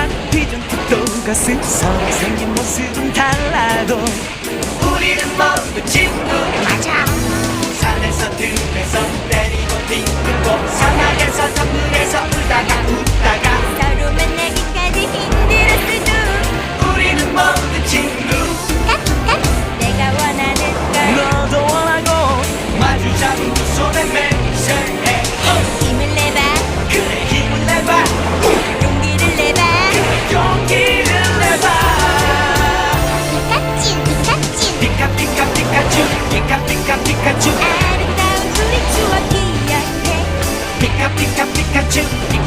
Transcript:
사랑 비전 똑같은 사랑 생긴 모습은 달라도 우리는 뭐 Catch you.